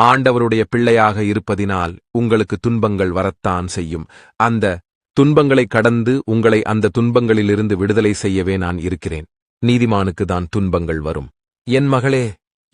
ஆண்டவருடைய பிள்ளையாக இருப்பதினால் உங்களுக்கு துன்பங்கள் வரத்தான் செய்யும். அந்த துன்பங்களை கடந்து உங்களை அந்த துன்பங்களிலிருந்து விடுதலை செய்யவே நான் இருக்கிறேன். நீதிமானுக்கு தான் துன்பங்கள் வரும். என் மகளே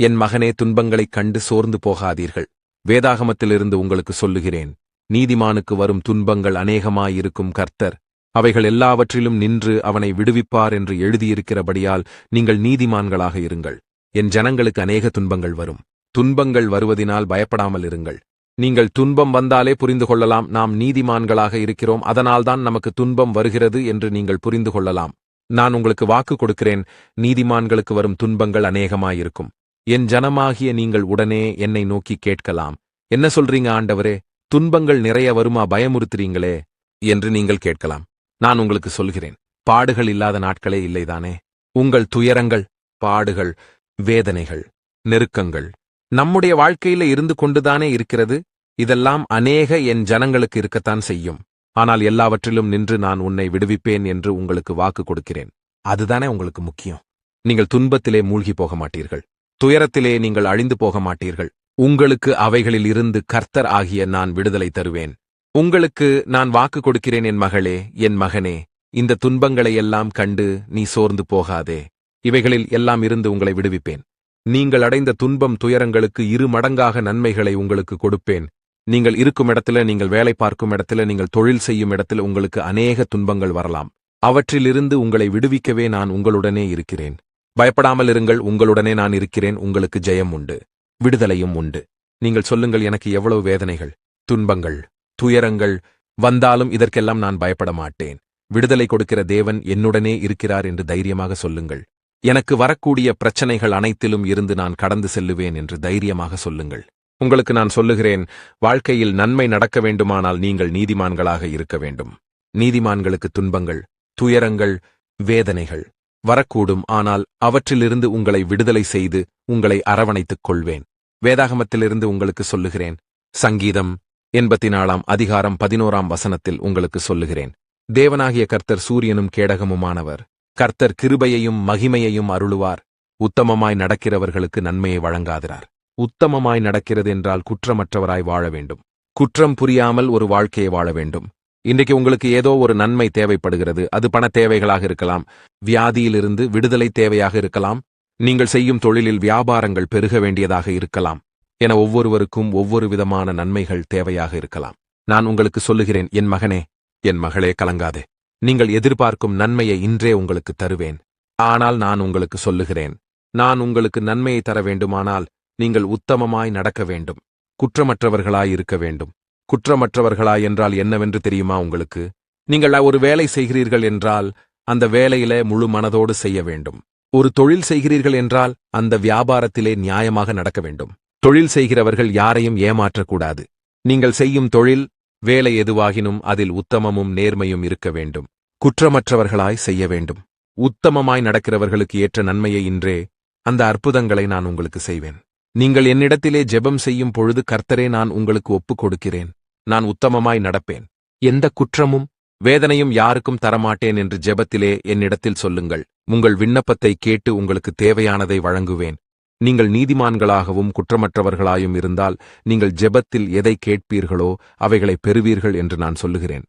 என் மகனே துன்பங்களைக் கண்டு சோர்ந்து போகாதீர்கள். வேதாகமத்திலிருந்து உங்களுக்கு சொல்லுகிறேன். நீதிமானுக்கு வரும் துன்பங்கள் அநேகமாயிருக்கும் கர்த்தர். அவைகள் எல்லாவற்றிலும் நின்று அவனை விடுவிப்பார் என்று எழுதியிருக்கிறபடியால் நீங்கள் நீதிமான்களாக இருங்கள். என் ஜனங்களுக்கு அநேக துன்பங்கள் வரும். துன்பங்கள் வருவதினால் பயப்படாமல் இருங்கள். நீங்கள் துன்பம் வந்தாலே புரிந்து கொள்ளலாம். நாம் நீதிமான்களாக இருக்கிறோம். அதனால்தான் நமக்கு துன்பம் வருகிறது என்று நீங்கள் புரிந்து கொள்ளலாம். நான் உங்களுக்கு வாக்கு கொடுக்கிறேன். நீதிமான்களுக்கு வரும் துன்பங்கள் அநேகமாயிருக்கும். என் ஜனமாகிய நீங்கள் உடனே என்னை நோக்கி கேட்கலாம். என்ன சொல்றீங்க ஆண்டவரே? துன்பங்கள் நிறைய வருமா? பயமுறுத்துறீங்களே? என்று நீங்கள் கேட்கலாம். நான் உங்களுக்கு சொல்கிறேன். பாடுகள் இல்லாத நாட்களே இல்லைதானே? உங்கள் துயரங்கள் பாடுகள் வேதனைகள் நெருக்கங்கள் நம்முடைய வாழ்க்கையில இருந்து கொண்டுதானே இருக்கிறது? இதெல்லாம் அநேக என் ஜனங்களுக்கு இருக்கத்தான் செய்யும். ஆனால் எல்லாவற்றிலும் நின்று நான் உன்னை விடுவிப்பேன் என்று உங்களுக்கு வாக்கு கொடுக்கிறேன். அதுதானே உங்களுக்கு முக்கியம். நீங்கள் துன்பத்திலே மூழ்கி போக மாட்டீர்கள். துயரத்திலே நீங்கள் அழிந்து போக மாட்டீர்கள். உங்களுக்கு அவைகளில் இருந்து கர்த்தர் ஆகிய நான் விடுதலை தருவேன். உங்களுக்கு நான் வாக்கு கொடுக்கிறேன் என் மகளே என் மகனே. இந்த துன்பங்களை எல்லாம் கண்டு நீ சோர்ந்து போகாதே. இவைகளில் எல்லாம் இருந்து உங்களை விடுவிப்பேன். நீங்கள் அடைந்த துன்பம் துயரங்களுக்கு இரு மடங்காக நன்மைகளை உங்களுக்கு கொடுப்பேன். நீங்கள் இருக்கும் இடத்துல நீங்கள் வேலை பார்க்கும் இடத்துல நீங்கள் தொழில் செய்யும் இடத்துல உங்களுக்கு அநேக துன்பங்கள் வரலாம். அவற்றிலிருந்து உங்களை விடுவிக்கவே நான் உங்களுடனே இருக்கிறேன். பயப்படாமல் இருங்கள் உங்களுடனே நான் இருக்கிறேன் உங்களுக்கு ஜெயம் உண்டு. விடுதலையும் உண்டு. நீங்கள் சொல்லுங்கள் எனக்கு எவ்வளவு வேதனைகள் துன்பங்கள் துயரங்கள் வந்தாலும் இதற்கெல்லாம் நான் பயப்பட மாட்டேன். விடுதலை கொடுக்கிற தேவன் என்னுடனே இருக்கிறார் என்று தைரியமாக சொல்லுங்கள். எனக்கு வரக்கூடிய பிரச்சனைகள் அனைத்திலும் இருந்து நான் கடந்து செல்லுவேன் என்று தைரியமாக சொல்லுங்கள். உங்களுக்கு நான் சொல்லுகிறேன் வாழ்க்கையில் நன்மை நடக்க வேண்டுமானால் நீங்கள் நீதிமான்களாக இருக்க வேண்டும். நீதிமான்களுக்கு துன்பங்கள் துயரங்கள் வேதனைகள் வரக்கூடும் ஆனால் அவற்றிலிருந்து உங்களை விடுதலை செய்து உங்களை அரவணைத்துக் கொள்வேன். வேதாகமத்திலிருந்து உங்களுக்கு சொல்லுகிறேன் சங்கீதம் எண்பத்தி நாலாம் அதிகாரம் பதினோராம் வசனத்தில் உங்களுக்கு சொல்லுகிறேன். தேவனாகிய கர்த்தர் சூரியனும் கேடகமுமானவர். கர்த்தர் கிருபையையும் மகிமையையும் அருளுவார். உத்தமமாய் நடக்கிறவர்களுக்கு நன்மையை வழங்காதிரார். உத்தமமாய் நடக்கிறது என்றால் குற்றமற்றவராய் வாழ வேண்டும். குற்றம் புரியாமல் ஒரு வாழ்க்கையை வாழ வேண்டும். இன்றைக்கு உங்களுக்கு ஏதோ ஒரு நன்மை தேவைப்படுகிறது. அது பண தேவைகளாக இருக்கலாம். வியாதியிலிருந்து விடுதலை தேவையாக இருக்கலாம். நீங்கள் செய்யும் தொழிலில் வியாபாரங்கள் பெருக வேண்டியதாக இருக்கலாம். என ஒவ்வொருவருக்கும் ஒவ்வொரு விதமான நன்மைகள் தேவையாக இருக்கலாம். நான் உங்களுக்கு சொல்லுகிறேன் என் மகனே என் மகளே கலங்காதே. நீங்கள் எதிர்பார்க்கும் நன்மையை இன்றே உங்களுக்கு தருவேன். ஆனால் நான் உங்களுக்கு சொல்லுகிறேன் நான் உங்களுக்கு நன்மையை தர வேண்டுமானால் நீங்கள் உத்தமமாய் நடக்க வேண்டும் குற்றமற்றவர்களாய் இருக்க வேண்டும். குற்றமற்றவர்களாய் என்றால் என்னவென்று தெரியுமா உங்களுக்கு? நீங்கள் ஒரு வேலை செய்கிறீர்கள் என்றால் அந்த வேலையில முழு மனதோடு செய்ய வேண்டும். ஒரு தொழில் செய்கிறீர்கள் என்றால் அந்த வியாபாரத்திலே நியாயமாக நடக்க வேண்டும். தொழில் செய்கிறவர்கள் யாரையும் ஏமாற்றக்கூடாது. நீங்கள் செய்யும் தொழில் வேலை எதுவாகினும் அதில் உத்தமமும் நேர்மையும் இருக்க வேண்டும். குற்றமற்றவர்களாய் செய்ய வேண்டும். உத்தமமாய் நடக்கிறவர்களுக்கு ஏற்ற நன்மையை இன்றே அந்த அற்புதங்களை நான் உங்களுக்கு செய்வேன். நீங்கள் என்னிடத்திலே ஜெபம் செய்யும் பொழுது கர்த்தரே நான் உங்களுக்கு ஒப்புக் கொடுக்கிறேன். நான் உத்தமமாய் நடப்பேன். எந்த குற்றமும் வேதனையும் யாருக்கும் தரமாட்டேன் என்று ஜெபத்திலே என்னிடத்தில் சொல்லுங்கள். உங்கள் விண்ணப்பத்தை கேட்டு உங்களுக்கு தேவையானதை வழங்குவேன். நீங்கள் நீதிமான்களாகவும் குற்றமற்றவர்களாயும் இருந்தால் நீங்கள் ஜெபத்தில் எதை கேட்பீர்களோ அவைகளை பெறுவீர்கள் என்று நான் சொல்லுகிறேன்.